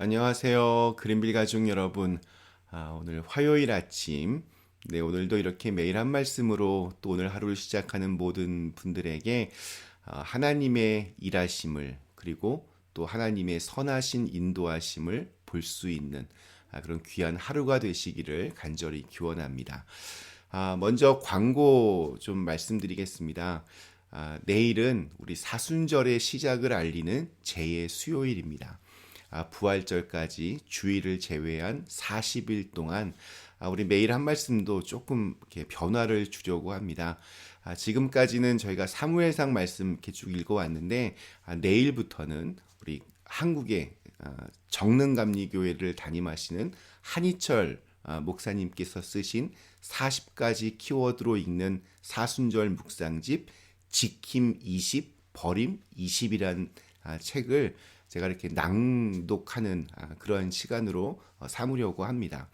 안녕하세요. 그린빌 가족 여러분. 아, 오늘 화요일 아침. 네, 오늘도 이렇게 매일 한 말씀으로 또 오늘 하루를 시작하는 모든 분들에게 아, 하나님의 일하심을 그리고 또 하나님의 선하신 인도하심을 볼 수 있는 아, 그런 귀한 하루가 되시기를 간절히 기원합니다. 아, 먼저 광고 좀 말씀드리겠습니다. 아, 내일은 우리 사순절의 시작을 알리는 제의 수요일입니다. 아, 부활절까지 주일을 제외한 40일 동안 아, 우리 매일 한 말씀도 조금 이렇게 변화를 주려고 합니다. 아, 지금까지는 저희가 사무엘상 말씀 이렇게 쭉 읽어왔는데 아, 내일부터는 우리 한국의 아, 정릉감리교회를 담임하시는 한희철 아, 목사님께서 쓰신 40가지 키워드로 읽는 사순절 묵상집 지킴 20, 버림 20이란 아, 책을 제가 이렇게 낭독하는 아, 그런 시간으로 어, 삼으려고 합니다.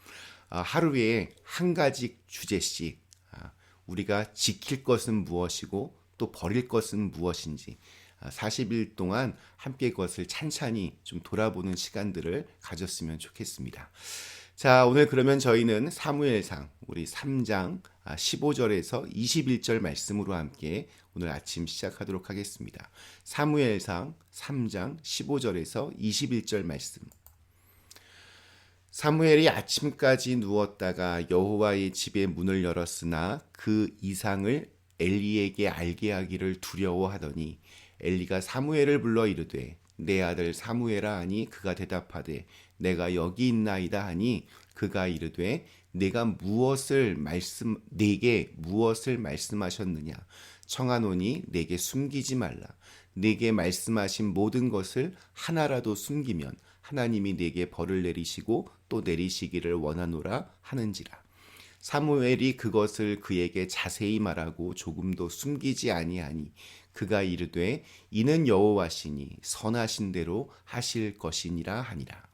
아, 하루에 한 가지 주제씩 아, 우리가 지킬 것은 무엇이고 또 버릴 것은 무엇인지 40일 동안 함께 그것을 찬찬히 좀 돌아보는 시간들을 가졌으면 좋겠습니다. 자, 오늘 그러면 저희는 사무엘상 우리 3장 15절에서 21절 말씀으로 함께 오늘 아침 시작하도록 하겠습니다. 사무엘상 3장 15절에서 21절 말씀. 사무엘이 아침까지 누웠다가 여호와의 집의 문을 열었으나 그 이상을 엘리에게 알게 하기를 두려워하더니 엘리가 사무엘을 불러 이르되 내 아들 사무엘아 하니 그가 대답하되 내가 여기 있나이다 하니 그가 이르되 내가 무엇을 말씀 내게 무엇을 말씀하셨느냐? 청하노니 내게 숨기지 말라. 내게 말씀하신 모든 것을 하나라도 숨기면 하나님이 내게 벌을 내리시고 또 내리시기를 원하노라 하는지라. 사무엘이 그것을 그에게 자세히 말하고 조금도 숨기지 아니하니 그가 이르되 이는 여호와시니 선하신 대로 하실 것이니라 하니라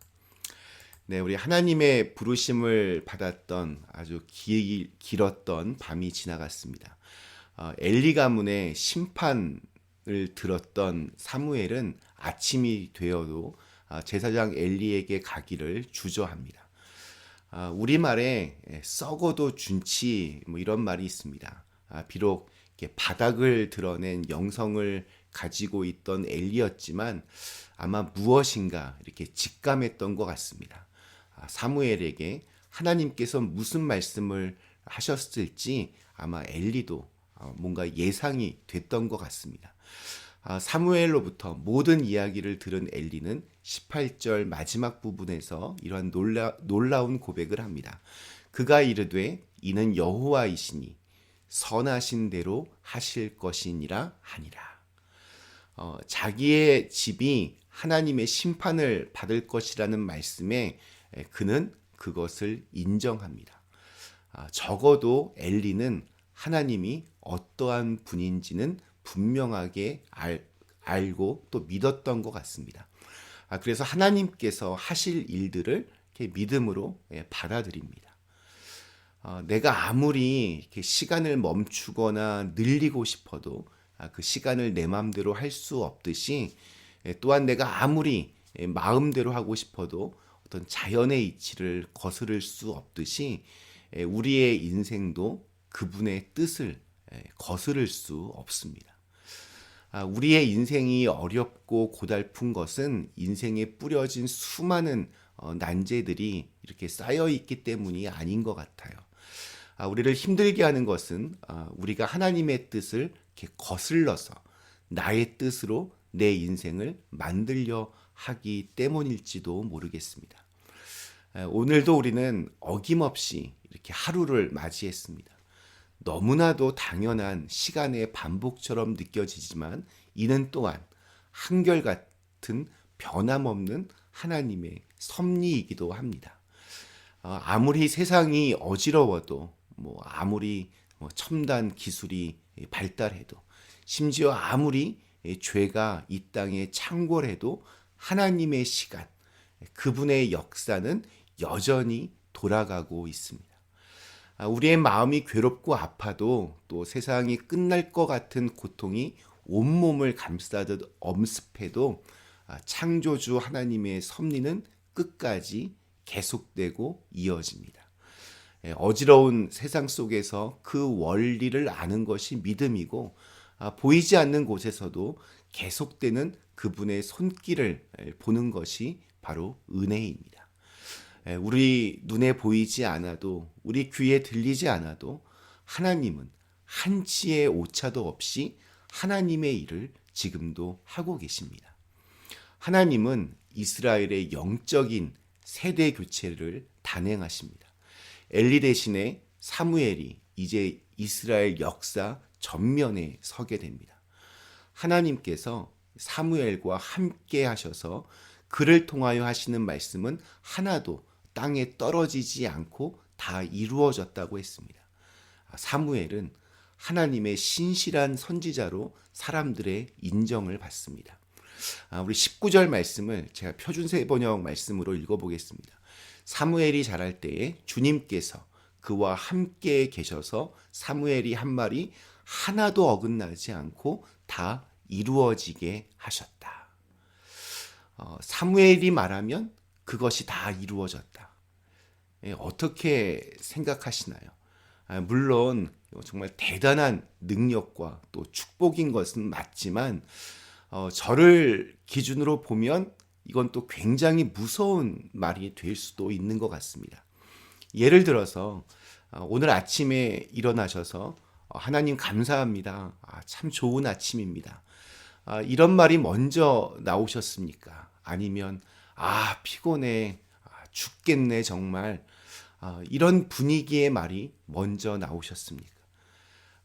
네, 우리 하나님의 부르심을 받았던 아주 길, 길었던 밤이 지나갔습니다. 어, 엘리 가문의 심판을 들었던 사무엘은 아침이 되어도 어, 제사장 엘리에게 가기를 주저합니다. 어, 우리말에 썩어도 준치 뭐 이런 말이 있습니다. 아, 비록 바닥을 드러낸 영성을 가지고 있던 엘리였지만 아마 무엇인가 이렇게 직감했던 것 같습니다. 아, 사무엘에게 하나님께서 무슨 말씀을 하셨을지 아마 엘리도 어, 뭔가 예상이 됐던 것 같습니다. 아, 사무엘로부터 모든 이야기를 들은 엘리는 18절 마지막 부분에서 이러한 놀라, 놀라운 고백을 합니다. 그가 이르되 이는 여호와이시니 선하신 대로 하실 것이니라 하니라. 어, 자기의 집이 하나님의 심판을 받을 것이라는 말씀에 그는 그것을 인정합니다. 아, 적어도 엘리는 하나님이 어떠한 분인지는 분명하게 알, 알고 또 믿었던 것 같습니다. 아, 그래서 하나님께서 하실 일들을 믿음으로 예, 받아들입니다. 어, 내가 아무리 시간을 멈추거나 늘리고 싶어도 아, 그 시간을 내 마음대로 할 수 없듯이 예, 또한 내가 아무리 예, 마음대로 하고 싶어도 어떤 자연의 이치를 거스를 수 없듯이 우리의 인생도 그분의 뜻을 거스를 수 없습니다. 아, 우리의 인생이 어렵고 고달픈 것은 인생에 뿌려진 수많은 어, 난제들이 이렇게 쌓여 있기 때문이 아닌 것 같아요. 아, 우리를 힘들게 하는 것은 아, 우리가 하나님의 뜻을 이렇게 거슬러서 나의 뜻으로 내 인생을 만들려 하기 때문일지도 모르겠습니다. 오늘도 우리는 어김없이 이렇게 하루를 맞이했습니다. 너무나도 당연한 시간의 반복처럼 느껴지지만 이는 또한 한결같은 변함없는 하나님의 섭리이기도 합니다. 어, 아무리 세상이 어지러워도 뭐 아무리 뭐 첨단 기술이 발달해도 심지어 아무리 죄가 이 땅에 창궐해도 하나님의 시간, 그분의 역사는 여전히 돌아가고 있습니다. 아, 우리의 마음이 괴롭고 아파도 또 세상이 끝날 것 같은 고통이 온몸을 감싸듯 엄습해도 아, 창조주 하나님의 섭리는 끝까지 계속되고 이어집니다. 예, 어지러운 세상 속에서 그 원리를 아는 것이 믿음이고 아, 보이지 않는 곳에서도 계속되는 그분의 손길을 보는 것이 바로 은혜입니다. 우리 눈에 보이지 않아도 우리 귀에 들리지 않아도 하나님은 한치의 오차도 없이 하나님의 일을 지금도 하고 계십니다. 하나님은 이스라엘의 영적인 세대 교체를 단행하십니다. 엘리 대신에 사무엘이 이제 이스라엘 역사 전면에 서게 됩니다. 하나님께서 사무엘과 함께 하셔서 그를 통하여 하시는 말씀은 하나도 땅에 떨어지지 않고 다 이루어졌다고 했습니다. 사무엘은 하나님의 신실한 선지자로 사람들의 인정을 받습니다. 아, 우리 19절 말씀을 제가 표준세 번역 말씀으로 읽어보겠습니다. 사무엘이 자랄 때에 주님께서 그와 함께 계셔서 사무엘이 한 말이 하나도 어긋나지 않고 다 이루어지게 하셨다. 어, 사무엘이 말하면 그것이 다 이루어졌다. 예, 어떻게 생각하시나요? 아, 물론 정말 대단한 능력과 또 축복인 것은 맞지만 어, 저를 기준으로 보면 이건 또 굉장히 무서운 말이 될 수도 있는 것 같습니다. 예를 들어서 어, 오늘 아침에 일어나셔서 어, 하나님 감사합니다. 아, 참 좋은 아침입니다. 아, 이런 말이 먼저 나오셨습니까? 아니면 아 피곤해 아, 죽겠네 정말 아, 이런 분위기의 말이 먼저 나오셨습니까?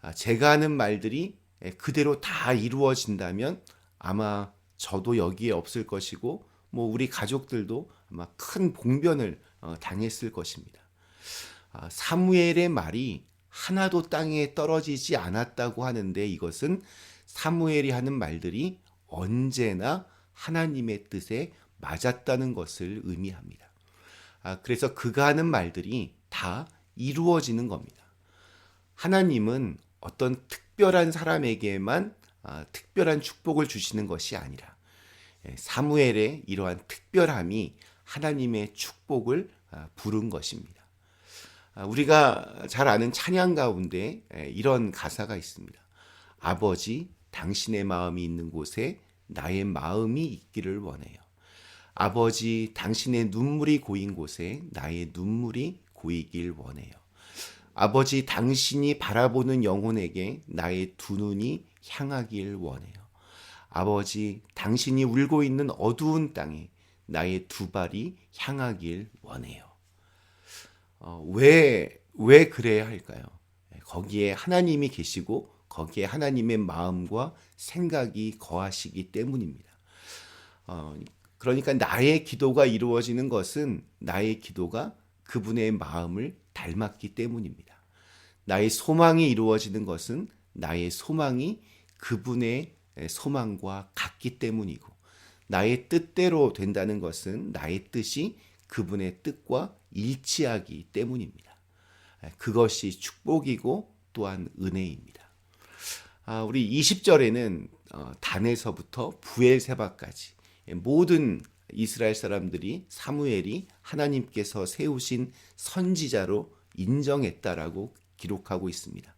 아, 제가 하는 말들이 그대로 다 이루어진다면 아마 저도 여기에 없을 것이고 뭐 우리 가족들도 아마 큰 봉변을 어, 당했을 것입니다. 아, 사무엘의 말이 하나도 땅에 떨어지지 않았다고 하는데 이것은 사무엘이 하는 말들이 언제나 하나님의 뜻에 맞았다는 것을 의미합니다. 아, 그래서 그가 하는 말들이 다 이루어지는 겁니다. 하나님은 어떤 특별한 사람에게만 아, 특별한 축복을 주시는 것이 아니라 예, 사무엘의 이러한 특별함이 하나님의 축복을 아, 부른 것입니다. 아, 우리가 잘 아는 찬양 가운데 예, 이런 가사가 있습니다. 아버지, 당신의 마음이 있는 곳에 나의 마음이 있기를 원해요. 아버지, 당신의 눈물이 고인 곳에 나의 눈물이 고이길 원해요. 아버지, 당신이 바라보는 영혼에게 나의 두 눈이 향하길 원해요. 아버지, 당신이 울고 있는 어두운 땅에 나의 두 발이 향하길 원해요. 어, 왜, 왜 그래야 할까요? 거기에 하나님이 계시고 거기에 하나님의 마음과 생각이 거하시기 때문입니다. 어, 그러니까 나의 기도가 이루어지는 것은 나의 기도가 그분의 마음을 닮았기 때문입니다. 나의 소망이 이루어지는 것은 나의 소망이 그분의 소망과 같기 때문이고, 나의 뜻대로 된다는 것은 나의 뜻이 그분의 뜻과 일치하기 때문입니다. 그것이 축복이고 또한 은혜입니다. 아, 우리 20절에는 어, 단에서부터 부엘세바까지 모든 이스라엘 사람들이 사무엘이 하나님께서 세우신 선지자로 인정했다라고 기록하고 있습니다.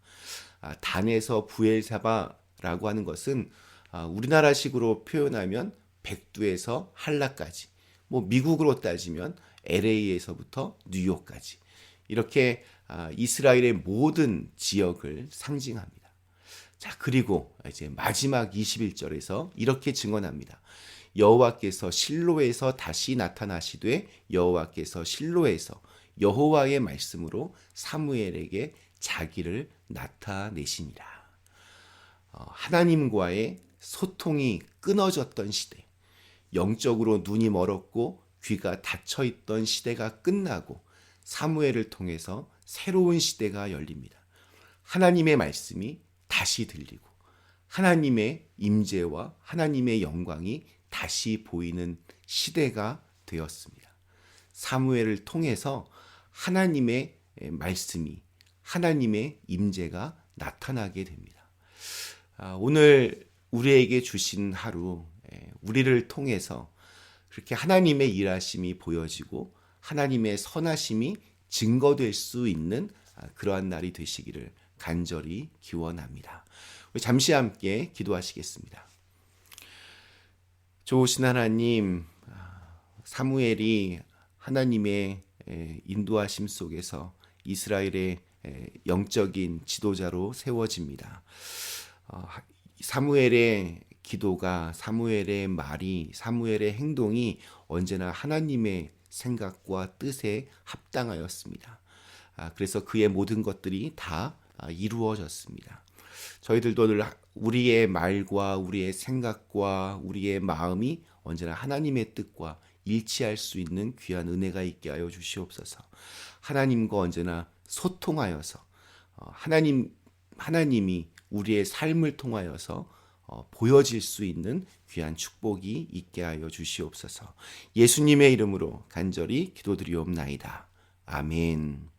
아, 단에서 부엘세바라고 하는 것은 아, 우리나라식으로 표현하면 백두에서 한라까지, 뭐 미국으로 따지면 LA에서부터 뉴욕까지 이렇게 아, 이스라엘의 모든 지역을 상징합니다. 자, 그리고 이제 마지막 21절에서 이렇게 증언합니다. 여호와께서 실로에서 다시 나타나시되 여호와께서 실로에서 여호와의 말씀으로 사무엘에게 자기를 나타내시니라. 어, 하나님과의 소통이 끊어졌던 시대, 영적으로 눈이 멀었고 귀가 닫혀 있던 시대가 끝나고 사무엘을 통해서 새로운 시대가 열립니다. 하나님의 말씀이 다시 들리고 하나님의 임재와 하나님의 영광이 다시 보이는 시대가 되었습니다. 사무엘을 통해서 하나님의 말씀이 하나님의 임재가 나타나게 됩니다. 아, 오늘 우리에게 주신 하루 에, 우리를 통해서 그렇게 하나님의 일하심이 보여지고 하나님의 선하심이 증거될 수 있는 아, 그러한 날이 되시기를 간절히 기원합니다. 잠시 함께 기도하시겠습니다. 좋으신 하나님, 아, 사무엘이 하나님의 에, 인도하심 속에서 이스라엘의 에, 영적인 지도자로 세워집니다. 어, 사무엘의 기도가 사무엘의 말이 사무엘의 행동이 언제나 하나님의 생각과 뜻에 합당하였습니다. 아, 그래서 그의 모든 것들이 다 아, 이루어졌습니다. 저희들도 늘 우리의 말과 우리의 생각과 우리의 마음이 언제나 하나님의 뜻과 일치할 수 있는 귀한 은혜가 있게 하여 주시옵소서. 하나님과 언제나 소통하여서 어, 하나님 하나님이 우리의 삶을 통하여서 어, 보여질 수 있는 귀한 축복이 있게 하여 주시옵소서. 예수님의 이름으로 간절히 기도드리옵나이다. 아멘.